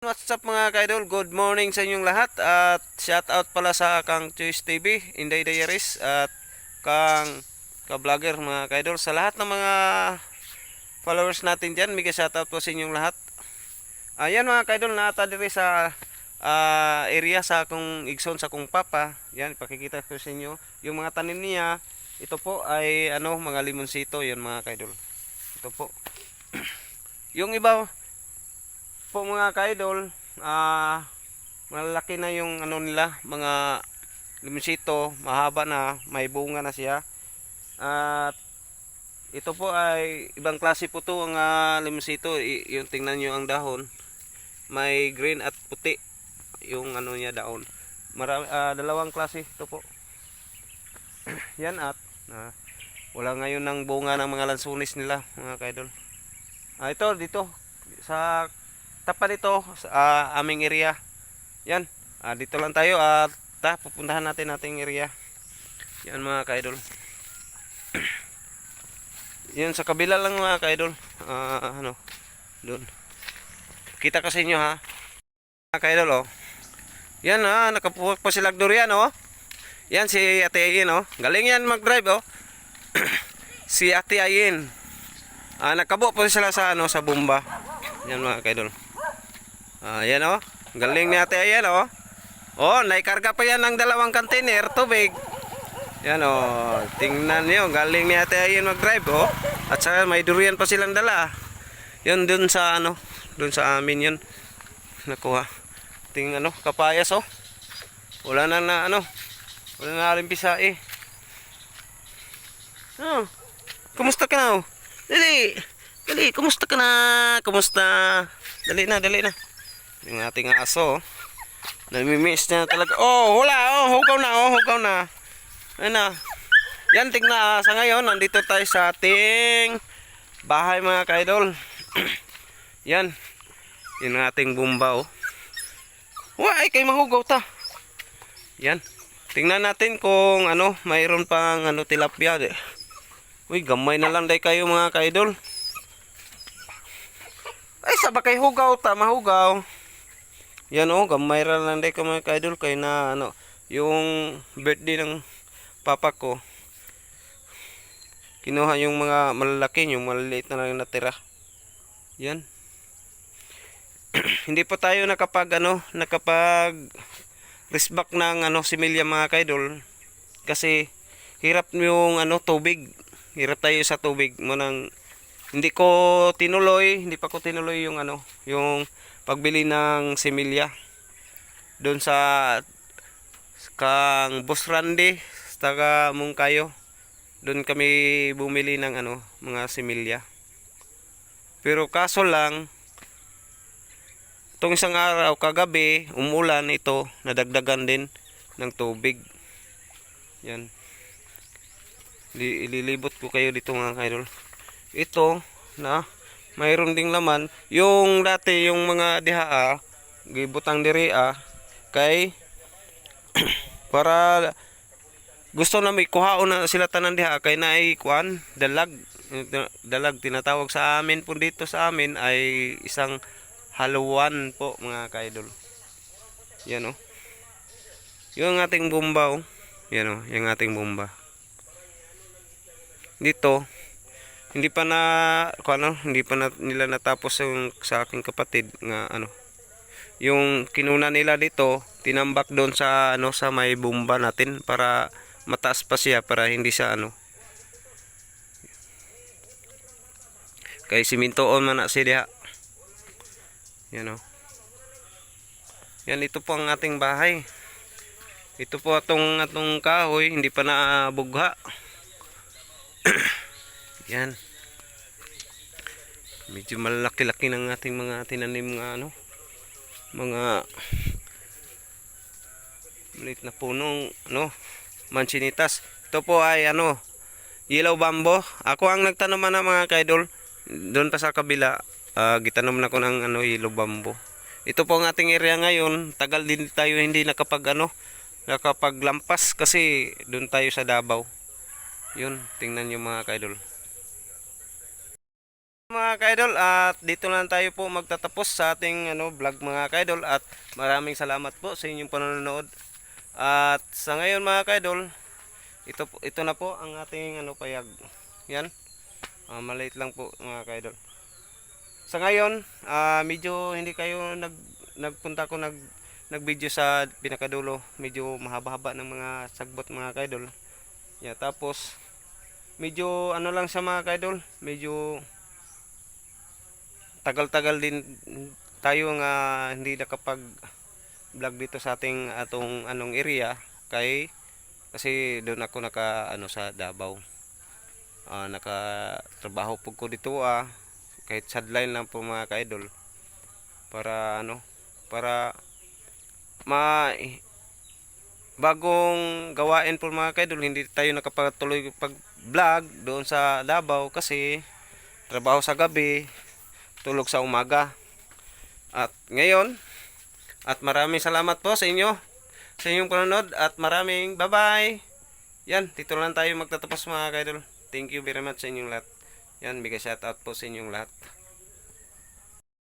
What's up mga kaidol? Good morning sa inyong lahat at shout out pala sa Kang Choice TV, Inday Diaries at Kang ka-vlogger mga kaidol sa lahat ng mga followers natin dyan, mega shout out po sa inyong lahat. Ayan mga kaidol, nata diri sa ah, area sa akong igsoon sa akong papa. Yan, ipakikita ko sa inyo. Yung mga tanim niya, ito po ay ano, mga limonsito, yan mga kaidol. Ito po. yung iba, po mga kaidol, ah malalaki na yung ano nila, mga limonsito, mahaba na, may bunga na siya. At ito po ay ibang klase po to ang uh, limonsito, I- yung tingnan nyo ang dahon. May green at puti yung ano niya daon. Marami, ah, dalawang klase ito po. Yan at ah, wala ngayon ng bunga ng mga lansunis nila mga kaidol. Ah, ito dito sa tapat dito sa ah, aming area. Yan. Ah, dito lang tayo at ta pupuntahan natin nating area. Yan mga kaidol. Yan sa kabila lang mga kaidol. Ah, ano? Doon. Kita ka sa inyo ha. Mga kaidol oh. Yan ha, nakapuwak pa sila durian oh. Yan si Ate Ayin oh. Galing yan mag-drive oh. si Ate Ayin. Ah, nakabo po sila sa ano sa bomba. Yan mga kaidol. Ah, yan oh. Galing ni Ate Ayan oh. Oh, naikarga pa yan ng dalawang container tubig. Yan oh. Tingnan niyo, galing ni Ate Ayan mag-drive oh. At saka may durian pa silang dala. Yun dun sa ano, dun sa amin yun. Nakuha. Ting ano, kapayas oh. Wala na na ano. Wala na rin pisa eh. Oh. Kumusta ka na oh? Dali. Dali, kumusta ka na? Kumusta? Dali na, dali na. Yung ating aso. Namimiss na talaga. Oh, wala. Oh, hugaw na. Oh, hugaw na. Ayun na. Yan, tingnan. ah, Sa ngayon, nandito tayo sa ating bahay mga kaidol. Yan. Yan ang ating bumba, oh. Why, kay mahugaw ta. Yan. Tingnan natin kung ano, mayroon pang ano tilapia. Uy, gamay na lang day kayo mga kaidol. Ay, sabay kay hugaw ta, mahugaw. Yan oh, gamay ra lang day ka mga kaidol kay na ano, yung birthday ng papa ko. Kinuha yung mga malalaki, yung maliliit na lang natira. Yan. Hindi pa tayo nakapag ano, nakapag risbak ng ano similya mga kaidol kasi hirap yung ano tubig. Hirap tayo sa tubig mo nang hindi ko tinuloy, hindi pa ko tinuloy yung ano, yung pagbili ng similya doon sa kang sa taga Mungkayo. Doon kami bumili ng ano, mga similya. Pero kaso lang, itong isang araw kagabi, umulan ito, nadagdagan din ng tubig. Yan. Li- ililibot ko kayo dito mga kaidol. Ito na mayroon ding laman. Yung dati yung mga dihaa, gibutang diri ah, kay para gusto na may kuhaon na sila tanan diha kay naay kuan dalag dalag tinatawag sa amin po dito sa amin ay isang haluan po mga kaidol yan oh. Yung ating bomba oh. Yan oh yung ating bomba dito hindi pa na ano hindi pa na, nila natapos yung sa aking kapatid nga ano. Yung kinuna nila dito tinambak doon sa ano sa may bomba natin para mataas pa siya para hindi siya ano. Kay simintoon man na siya yan o yan ito po ang ating bahay. Ito po atong atong kahoy hindi pa nabugha yan. Medyo malaki-laki ng ating mga tinanim nga ano mga maliit na punong ano manchinitas. Ito po ay ano yellow bambo ako ang nagtanom na mga kaidol doon pa sa kabila ah, gitanom na ko ng ano yellow bambo ito po ang ating area ngayon. Tagal din tayo hindi nakapag ano nakapaglampas kasi doon tayo sa Davao. Yun tingnan nyo mga kaidol Mga kaidol at dito lang tayo po magtatapos sa ating ano vlog mga kaidol at maraming salamat po sa inyong panonood. At sa ngayon mga kaidol, ito ito na po ang ating ano payag. Yan. Ah, maliit lang po mga kaidol. Sa ngayon, ah, medyo hindi kayo nag nagpunta ko nag nag-video sa pinakadulo. Medyo mahaba-haba ng mga sagbot mga kaidol. Yeah, tapos medyo ano lang sa mga kaidol, medyo tagal-tagal din tayo nga hindi nakapag vlog dito sa ating atong anong area kay kasi doon ako naka ano sa Davao. Ah, naka trabaho po ko dito ah kahit sideline lang po mga ka-idol para ano para ma bagong gawain po mga ka-idol hindi tayo nakapatuloy pag vlog doon sa Davao kasi trabaho sa gabi tulog sa umaga. At ngayon, at maraming salamat po sa inyo sa inyong panonood at maraming bye-bye. Yan, dito lang tayo magtatapos mga kaidol. Thank you very much sa inyong lahat. Yan, bigay shout out po sa inyong lahat.